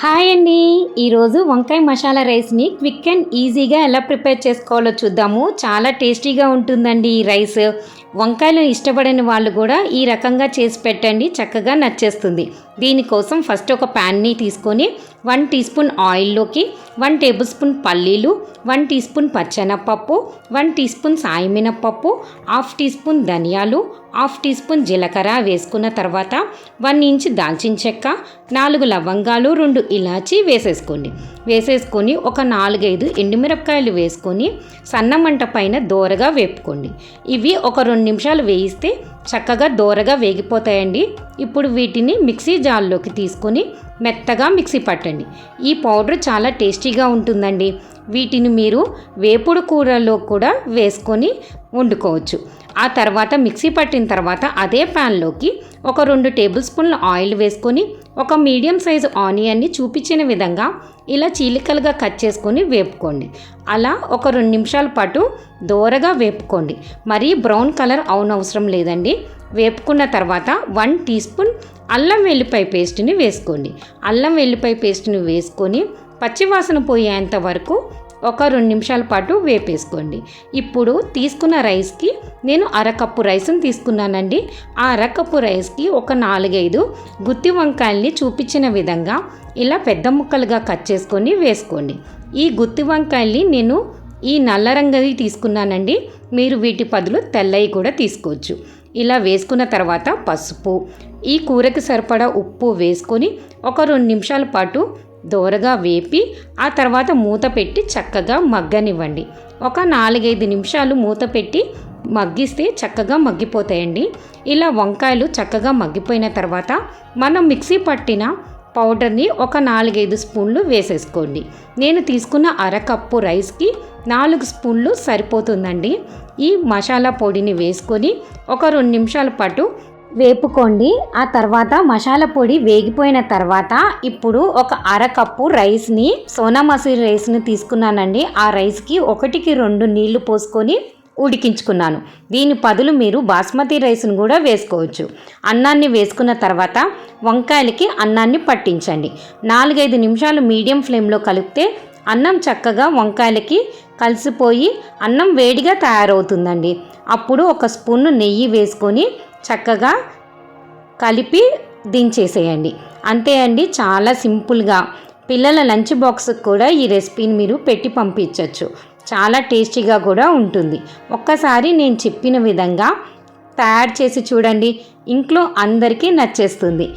Hi అండి. ఈరోజు వంకాయ మసాలా రైస్ని క్విక్ అండ్ ఈజీగా ఎలా ప్రిపేర్ చేసుకోవాలో చూద్దాము. చాలా టేస్టీగా ఉంటుందండి ఈ రైస్. వంకాయలు ఇష్టపడని వాళ్ళు కూడా ఈ రకంగా చేసి పెట్టండి. చక్కగా నచ్చేస్తుంది. దీనికోసం ఫస్ట్ ఒక ప్యాన్ని తీసుకొని వన్ టీ స్పూన్ ఆయిల్లోకి వన్ టేబుల్ స్పూన్ పల్లీలు వన్ టీ స్పూన్ పచ్చెనపప్పు వన్ టీ స్పూన్ సాయమినపప్పు హాఫ్ టీ స్పూన్ ధనియాలు హాఫ్ టీ స్పూన్ జీలకర్ర వేసుకున్న తర్వాత వన్ ఇంచ్ దాల్చిన చెక్క నాలుగు లవంగాలు రెండు ఇలాచి వేసేసుకోండి. వేసేసుకొని ఒక నాలుగైదు ఎండుమిరపకాయలు వేసుకొని సన్న మంట పైన దోరగా వేపుకోండి. ఇవి ఒక రెండు నిమిషాలు వేయిస్తే చక్కగా దోరగా వేగిపోతాయండి. ఇప్పుడు వీటిని మిక్సీ జార్లోకి తీసుకొని మెత్తగా మిక్సీ పట్టండి. ఈ పౌడర్ చాలా టేస్టీగా ఉంటుందండి. వీటిని మీరు వేపుడు కూరలో కూడా వేసుకొని వండుకోవచ్చు. ఆ తర్వాత మిక్సీ పట్టిన తర్వాత అదే ప్యాన్లోకి ఒక రెండు టేబుల్ స్పూన్ల ఆయిల్ వేసుకొని ఒక మీడియం సైజు ఆనియన్ని చూపించిన విధంగా ఇలా చీలికలుగా కట్ చేసుకొని వేపుకోండి. అలా ఒక రెండు నిమిషాల పాటు దోరగా వేపుకోండి. మరీ బ్రౌన్ కలర్ అవనవసరం లేదండి. వేపుకున్న తర్వాత వన్ టీ స్పూన్ అల్లం వెల్లిపాయ పేస్ట్ని వేసుకోండి. అల్లం వెల్లిపాయ పేస్ట్ని వేసుకొని పచ్చివాసన పోయేంత వరకు ఒక రెండు నిమిషాల పాటు వేపేసుకోండి. ఇప్పుడు తీసుకున్న రైస్కి నేను అరకప్పు రైస్ని తీసుకున్నానండి. ఆ అరకప్పు రైస్కి ఒక నాలుగైదు గుత్తి వంకాయల్ని చూపించిన విధంగా ఇలా పెద్ద ముక్కలుగా కట్ చేసుకొని వేసుకోండి. ఈ గుత్తి వంకాయల్ని నేను ఈ నల్ల రంగువి తీసుకున్నానండి. మీరు వీటి పదులు తెల్లవి కూడా తీసుకోవచ్చు. ఇలా వేసుకున్న తర్వాత పసుపు ఈ కూరకి సరిపడా ఉప్పు వేసుకొని ఒక రెండు నిమిషాల పాటు దోరగా వేపి ఆ తర్వాత మూత పెట్టి చక్కగా మగ్గనివ్వండి. ఒక నాలుగైదు నిమిషాలు మూత పెట్టి మగ్గిస్తే చక్కగా మగ్గిపోతాయండి. ఇలా వంకాయలు చక్కగా మగ్గిపోయిన తర్వాత మనం మిక్సీ పట్టిన పౌడర్ని ఒక నాలుగైదు స్పూన్లు వేసేసుకోండి. నేను తీసుకున్న అరకప్పు రైస్కి నాలుగు స్పూన్లు సరిపోతుందండి. ఈ మసాలా పొడిని వేసుకొని ఒక రెండు నిమిషాల పాటు వేపుకోండి. ఆ తర్వాత మసాలా పొడి వేగిపోయిన తర్వాత ఇప్పుడు ఒక అరకప్పు రైస్ని సోనా మసూరి రైస్ని తీసుకున్నానండి. ఆ రైస్కి ఒకటికి రెండు నీళ్ళు పోసుకొని ఉడికించుకున్నాను. దీని పదులు మీరు బాస్మతి రైస్ను కూడా వేసుకోవచ్చు. అన్నాన్ని వేసుకున్న తర్వాత వంకాయలకి అన్నాన్ని పట్టించండి. నాలుగైదు నిమిషాలు మీడియం ఫ్లేమ్లో కలిపితే అన్నం చక్కగా వంకాయలకి కలిసిపోయి అన్నం వేడిగా తయారవుతుందండి. అప్పుడు ఒక స్పూన్ నెయ్యి వేసుకొని చక్కగా కలిపి దించేసేయండి. అంతే అండి చాలా సింపుల్గా. పిల్లల లంచ్ బాక్స్కి కూడా ఈ రెసిపీని మీరు పెట్టి పంపించవచ్చు చాలా టేస్టీగా కూడా ఉంటుంది. ఒక్కసారి నేను చెప్పిన విధంగా తయారు చేసి చూడండి. ఇంట్లో అందరికీ నచ్చేస్తుంది.